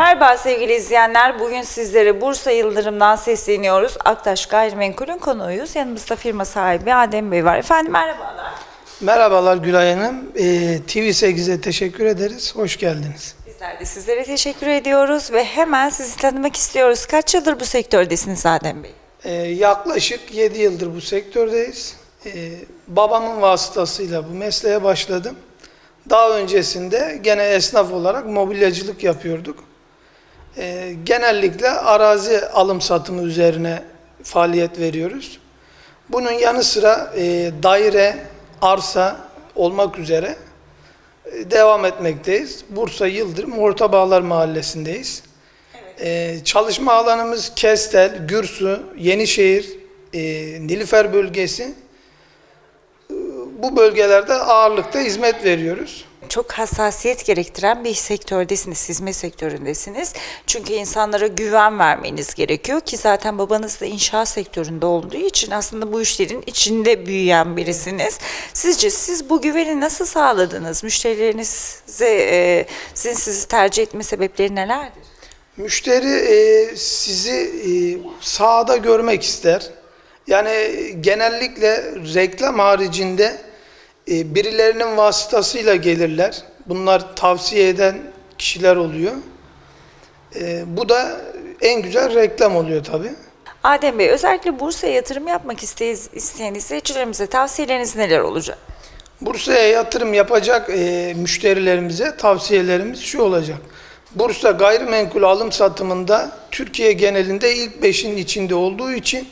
Merhaba sevgili izleyenler. Bugün sizlere Bursa Yıldırım'dan sesleniyoruz. Aktaş Gayrimenkul'ün konuğuyuz. Yanımızda firma sahibi Adem Bey var. Efendim merhabalar. Merhabalar Gülay Hanım. Ee, TV8'e teşekkür ederiz. Hoş geldiniz. Bizler de sizlere teşekkür ediyoruz ve hemen sizi tanımak istiyoruz. Kaç yıldır bu sektördesiniz Adem Bey? Ee, yaklaşık 7 yıldır bu sektördeyiz. Ee, babamın vasıtasıyla bu mesleğe başladım. Daha öncesinde gene esnaf olarak mobilyacılık yapıyorduk. Ee, genellikle arazi alım satımı üzerine faaliyet veriyoruz. Bunun yanı sıra e, daire, arsa olmak üzere e, devam etmekteyiz. Bursa Yıldırım Orta Bağlar Mahallesi'ndeyiz. Ee, çalışma alanımız Kestel, Gürsu, Yenişehir, e, Nilüfer bölgesi. Ee, Bu bölgelerde ağırlıkta hizmet veriyoruz. Çok hassasiyet gerektiren bir sektördesiniz, hizmet sektöründesiniz. Çünkü insanlara güven vermeniz gerekiyor ki zaten babanız da inşaat sektöründe olduğu için aslında bu işlerin içinde büyüyen birisiniz. Sizce siz bu güveni nasıl sağladınız? Müşterilerinize, e, sizin sizi tercih etme sebepleri nelerdir? Müşteri e, sizi e, sahada görmek ister. Yani genellikle reklam haricinde e, birilerinin vasıtasıyla gelirler. Bunlar tavsiye eden kişiler oluyor. E, bu da en güzel reklam oluyor tabii. Adem Bey, özellikle Bursa'ya yatırım yapmak isteyiz, isteyen izleyicilerimize tavsiyeleriniz neler olacak? Bursa'ya yatırım yapacak e, müşterilerimize tavsiyelerimiz şu olacak. Bursa gayrimenkul alım satımında Türkiye genelinde ilk beşin içinde olduğu için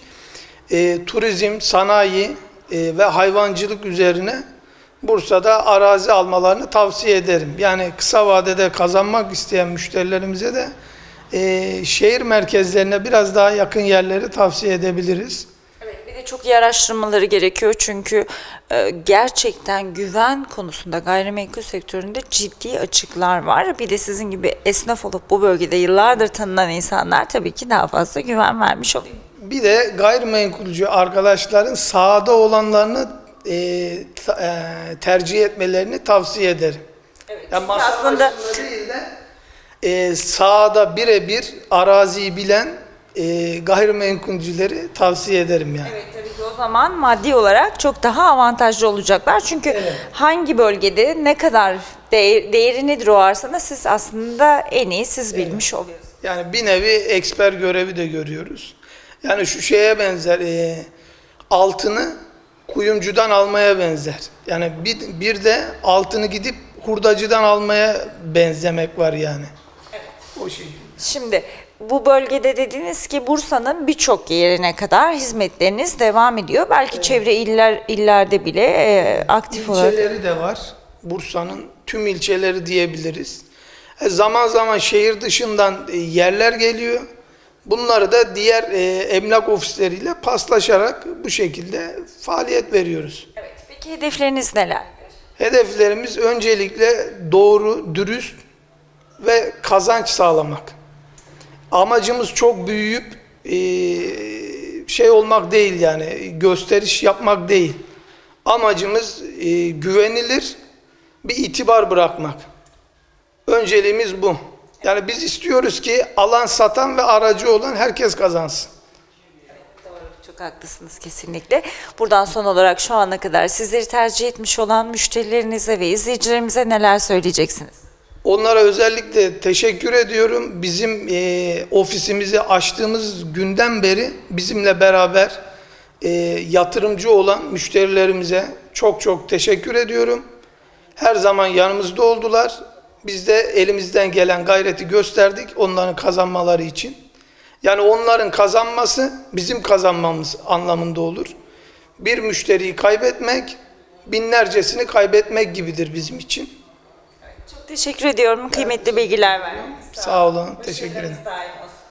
e, turizm, sanayi e, ve hayvancılık üzerine Bursa'da arazi almalarını tavsiye ederim. Yani kısa vadede kazanmak isteyen müşterilerimize de e, şehir merkezlerine biraz daha yakın yerleri tavsiye edebiliriz. Evet, bir de çok iyi araştırmaları gerekiyor çünkü e, gerçekten güven konusunda gayrimenkul sektöründe ciddi açıklar var. Bir de sizin gibi esnaf olup bu bölgede yıllardır tanınan insanlar tabii ki daha fazla güven vermiş oluyor. Bir de gayrimenkulcü arkadaşların sahada olanlarını e, e, tercih etmelerini tavsiye ederim. Evet, Yani masa aslında değil de e, sahada birebir araziyi bilen e, gayrimenkulcüleri tavsiye ederim yani. Evet tabii ki o zaman maddi olarak çok daha avantajlı olacaklar. Çünkü hangi bölgede ne kadar değer, değeri nedir o arsanın siz aslında en iyi siz bilmiş oluyorsunuz. Yani bir nevi eksper görevi de görüyoruz. Yani şu şeye benzer, e, altını kuyumcudan almaya benzer. Yani bir, bir de altını gidip hurdacıdan almaya benzemek var yani. O şekilde. Şimdi bu bölgede dediniz ki Bursa'nın birçok yerine kadar hizmetleriniz devam ediyor. Belki çevre iller illerde bile e, aktif olarak. İlçeleri de var. Bursa'nın tüm ilçeleri diyebiliriz. E, zaman zaman şehir dışından e, yerler geliyor. Bunları da diğer e, emlak ofisleriyle paslaşarak bu şekilde faaliyet veriyoruz. Evet. Peki hedefleriniz neler? Hedeflerimiz öncelikle doğru, dürüst ve kazanç sağlamak. Amacımız çok büyüyüp e, şey olmak değil yani gösteriş yapmak değil. Amacımız e, güvenilir bir itibar bırakmak. Önceliğimiz bu. Yani biz istiyoruz ki alan satan ve aracı olan herkes kazansın. Çok haklısınız kesinlikle. Buradan son olarak şu ana kadar sizleri tercih etmiş olan müşterilerinize ve izleyicilerimize neler söyleyeceksiniz? Onlara özellikle teşekkür ediyorum. Bizim e, ofisimizi açtığımız günden beri bizimle beraber e, yatırımcı olan müşterilerimize çok çok teşekkür ediyorum. Her zaman yanımızda oldular. Biz de elimizden gelen gayreti gösterdik onların kazanmaları için. Yani onların kazanması bizim kazanmamız anlamında olur. Bir müşteriyi kaybetmek binlercesini kaybetmek gibidir bizim için. Çok teşekkür ediyorum. Kıymetli bilgiler verdiniz. Sağ olun, teşekkür ederim.